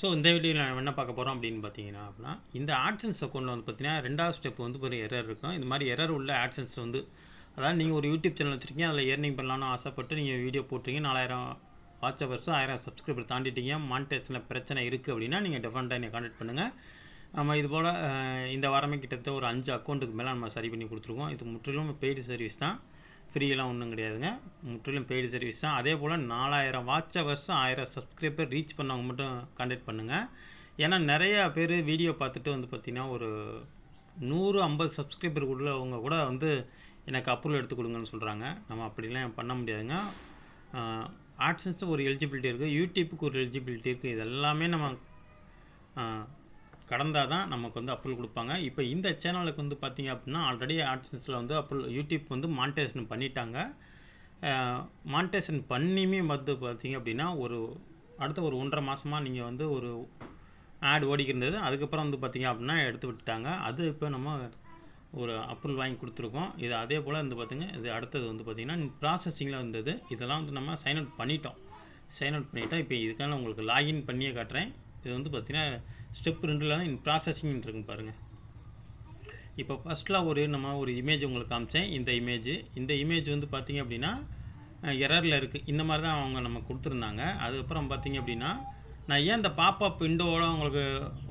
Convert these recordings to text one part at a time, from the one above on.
So இந்த வீடியோவில் நம்ம என்ன பார்க்க போகிறோம் அப்படின்னு பார்த்தீங்கன்னா அப்படின்னா இந்த ஆட்சன்ஸ் அக்கௌண்ட்டில் வந்து பார்த்தீங்கன்னா ரெண்டாவது ஸ்டெப் வந்து ஒரு எரர் இருக்கும். இந்த மாதிரி எரர் உள்ள ஆட்சன்ஸ் வந்து அதாவது நீங்கள் ஒரு யூடியூப் சேனல் வச்சுருக்கீங்க அதில் ஏர்னிங் பண்ணலாம்னு ஆசைப்பட்டு நீங்கள் வீடியோ போட்டிருக்கீங்க நாலாயிரம் வாட்ச் ஆயிரம் சப்ஸ்கிரைபர் தாண்டிட்டீங்க மானிட்டேஷனில் பிரச்சனை இருக்குது அப்படின்னா நீங்கள் டெஃபரெண்ட்டாக என்னை கான்டாக்ட் பண்ணுங்கள் நம்ம இது போல் இந்த வாரமே கிட்டத்தட்ட ஒரு அஞ்சு அக்கௌண்ட்டுக்கு மேலே நம்ம சரி பண்ணி கொடுத்துருக்கோம். இது முற்றிலும் பெய்டு சர்வீஸ் தான். ஃப்ரீயெல்லாம் ஒன்றும் கிடையாதுங்க. முற்றிலும் பெய்டு சர்வீஸ் தான். அதே போல் நாலாயிரம் வாட்ச் ஹவர்ஸும் ஆயிரம் சப்ஸ்கிரைபர் ரீச் பண்ணவங்க மட்டும் கான்டாக்ட் பண்ணுங்கள் ஏன்னா நிறையா பேர் வீடியோ பார்த்துட்டு வந்து பார்த்திங்கன்னா ஒரு நூறு ஐம்பது சப்ஸ்கிரைபர் உள்ளவங்க கூட வந்து எனக்கு அப்ரூவல் எடுத்து கொடுங்கன்னு சொல்கிறாங்க நம்ம அப்படிலாம் பண்ண முடியாதுங்க. ஆட்சன்ஸுக்கு ஒரு எலிஜிபிலிட்டி இருக்குது யூடியூப்புக்கு ஒரு எலிஜிபிலிட்டி இருக்குது இது எல்லாமே நம்ம கடந்தால் தான் நமக்கு வந்து அப்ரூவல் கொடுப்பாங்க. இப்போ இந்த சேனலுக்கு வந்து பார்த்தீங்க அப்படின்னா ஆல்ரெடி ஆட்சன்ஸில் வந்து அப்ரூவல் யூடியூப் வந்து மானிட்டேஷன் பண்ணிட்டாங்க. மானிட்டேஷன் பண்ணியுமே வந்து பார்த்தீங்க அப்படின்னா ஒரு அடுத்த ஒரு ஒன்றரை மாதமாக நீங்கள் வந்து ஒரு ஆட் ஓடிக்கிருந்தது. அதுக்கப்புறம் வந்து பார்த்தீங்க அப்படின்னா எடுத்து விட்டுட்டாங்க. அது இப்போ நம்ம ஒரு அப்ரூவல் வாங்கி கொடுத்துருக்கோம். இது அதே போல் வந்து பார்த்திங்க இது அடுத்தது வந்து பார்த்திங்கன்னா ப்ராசஸிங்கில் இருந்தது இதெல்லாம் வந்து நம்ம சைன் அவுட் பண்ணிட்டோம். சைன் அவுட் பண்ணிட்டோம் இப்போ இதுக்கான உங்களுக்கு லாகின் பண்ணியே காட்டுறேன். இது வந்து பார்த்திங்கன்னா ஸ்டெப் ரெண்டில் இன் ப்ராசஸிங் இருக்குங்க பாருங்கள் இப்போ ஃபஸ்ட்டில் ஒரு நம்ம ஒரு இமேஜ் உங்களுக்கு காமிச்சேன். இந்த இமேஜ் இந்த இமேஜ் வந்து பார்த்திங்க அப்படின்னா எரரில் இருக்குது இந்த மாதிரி தான் அவங்க நம்ம கொடுத்துருந்தாங்க. அதுக்கப்புறம் பார்த்திங்க அப்படின்னா நான் ஏன் இந்த பாப்அப் விண்டோவோட உங்களுக்கு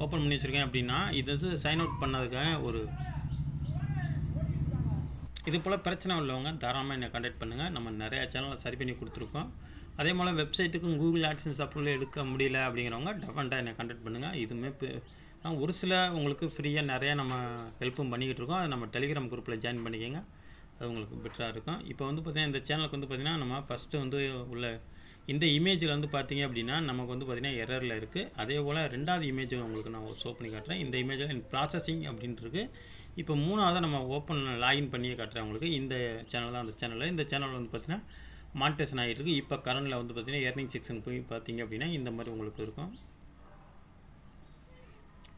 ஓப்பன் பண்ணி வச்சுருக்கேன் அப்படின்னா இது வந்து சைன் அவுட் பண்ணதுக்காக ஒரு இது போல் பிரச்சனை உள்ளவங்க தாராளமாக என்னை கான்டாக்ட் பண்ணுங்கள் நம்ம நிறையா சேனலை சரி பண்ணி கொடுத்துருக்கோம். அதே போல் வெப்சைட்டுக்கும் கூகுள் ஆட்ஸ் அப்ரூவல் எடுக்க முடியல அப்படிங்கிறவங்க டெஃபரெண்ட்டாக என்னை கான்டாக்ட் பண்ணுங்கள் இதுவுமே இப்போ ஒரு சில உங்களுக்கு ஃப்ரீயாக நிறையா நம்ம ஹெல்ப்பும் பண்ணிக்கிட்டு இருக்கோம். அதை நம்ம டெலிகிராம் குரூப்பில் ஜாயின் பண்ணிக்கோங்க. அது உங்களுக்கு பெட்டராக இருக்கும். இப்போ வந்து பார்த்திங்கன்னா இந்த சேனலுக்கு வந்து பார்த்திங்கன்னா நம்ம ஃபஸ்ட்டு வந்து உள்ள இந்த இமேஜில் வந்து பார்த்தீங்க அப்படின்னா நமக்கு வந்து பார்த்திங்கன்னா எரரில் இருக்குது அதே போல் ரெண்டாவது இமேஜ் உங்களுக்கு நான் ஷோ பண்ணி காட்டுறேன். இந்த இமேஜில் ப்ராசஸிங் அப்படின்ட்டுருக்கு இப்போ மூணாவது நம்ம ஓப்பன் லாகின் பண்ணியே காட்டுறேன் உங்களுக்கு. இந்த சேனல் தான் அந்த சேனலில் இந்த சேனல் வந்து பார்த்திங்கன்னா மானிட்டேஷன் ஆகிட்டு இப்போ கரண்டில் வந்து பார்த்திங்கன்னா ஏர்னிங் செக்ஷன் போய் பார்த்தீங்க அப்படின்னா இந்த மாதிரி உங்களுக்கு இருக்கும்.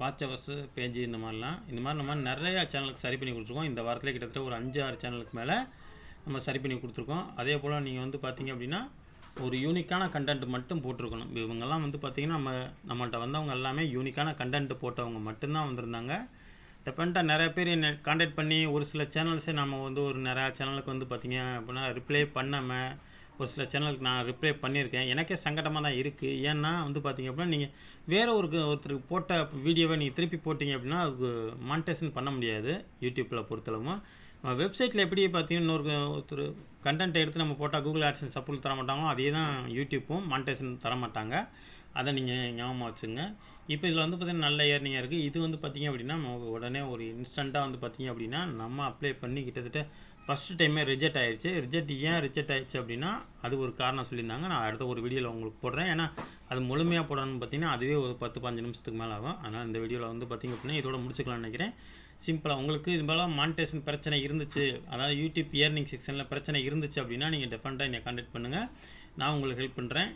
வாட்ச் ஹவர்ஸ் பேஜ் இந்த மாதிரிலாம். இந்த மாதிரி நம்ம நிறையா சேனலுக்கு சரி பண்ணி கொடுத்துருக்கோம். இந்த வாரத்தில் கிட்டத்தட்ட ஒரு அஞ்சு ஆறு சேனலுக்கு மேலே நம்ம சரி பண்ணி கொடுத்துருக்கோம். அதே போல் நீங்கள் வந்து பார்த்தீங்க அப்படின்னா ஒரு யூனிக்கான கண்டென்ட் மட்டும் போட்டிருக்கணும். இவங்கெல்லாம் வந்து பார்த்திங்கன்னா நம்ம நம்மள்கிட்ட வந்தவங்க எல்லாமே யூனிக்கான கண்டென்ட் போட்டவங்க மட்டும்தான் வந்திருந்தாங்க. டெஃபரெண்ட்டாக நிறைய பேர் என்னை காண்டாக்ட் பண்ணி ஒரு சில சேனல்ஸே நம்ம வந்து ஒரு நிறையா சேனலுக்கு வந்து பார்த்திங்க அப்படின்னா ரிப்ளை பண்ணாமல் ஒரு சில சேனலுக்கு நான் ரிப்ளை பண்ணியிருக்கேன். எனக்கே சங்கடமாக தான் இருக்குது ஏன்னா வந்து பார்த்திங்க அப்படின்னா நீங்கள் வேறு ஒரு ஒருத்தருக்கு போட்ட வீடியோவை நீங்கள் திருப்பி போட்டிங்க அப்படின்னா அதுக்கு மானிட்டேஷன் பண்ண முடியாது யூடியூப்பில் பொறுத்தளவும். நம்ம வெப்சைட்டில் எப்படி பார்த்தீங்கன்னா இன்னொரு ஒருத்தர் கண்டென்ட்டை எடுத்து நம்ம போட்டால் கூகுள் ஆட்ஸன் சப்போர்ட் தர மாட்டாங்களோ அதே தான் யூடியூப்பும் மானிட்டேஷன் தர மாட்டாங்க. அதை நீங்கள் ஞாபகமாக வச்சுங்க. இப்போ இதில் வந்து பார்த்திங்கன்னா நல்ல ஏர்னிங்காக இருக்குது இது வந்து பார்த்திங்க அப்படின்னா நம்ம உடனே ஒரு இன்ஸ்டண்ட்டாக வந்து பார்த்திங்க அப்படின்னா நம்ம அப்ளை பண்ணி கிட்டத்தட்ட ஃபஸ்ட்டு டைமே ரிஜெக்ட் ஆயிடுச்சு ரிஜெக்ட் ஏன் ரிஜெக்ட் ஆயிடுச்சு அப்படின்னா அது ஒரு காரணம் சொல்லியிருந்தாங்க. நான் அடுத்த ஒரு வீடியோவில் உங்களுக்கு போடுறேன். ஏன்னா அது முழுமையாக போடணும்னு பார்த்தீங்கன்னா அதுவே ஒரு பத்து பதினஞ்சு நிமிஷத்துக்கு மேலே ஆகும். அதனால் இந்த வீடியோவில் வந்து பார்த்திங்க அப்படின்னா இதோட முடிச்சுக்கலாம்னு நினைக்கிறேன். சிம்பிளாக உங்களுக்கு இது போல மானிட்டேஷன் பிரச்சனை இருந்துச்சு. அதாவது யூடியூப் இயர்னிங் செக்ஷனில் பிரச்சனை இருந்துச்சு அப்படின்னா நீங்கள் டெஃபரெண்ட்டாக என்னை கான்டாக்ட் பண்ணுங்கள் நான் உங்களுக்கு ஹெல்ப் பண்ணுறேன்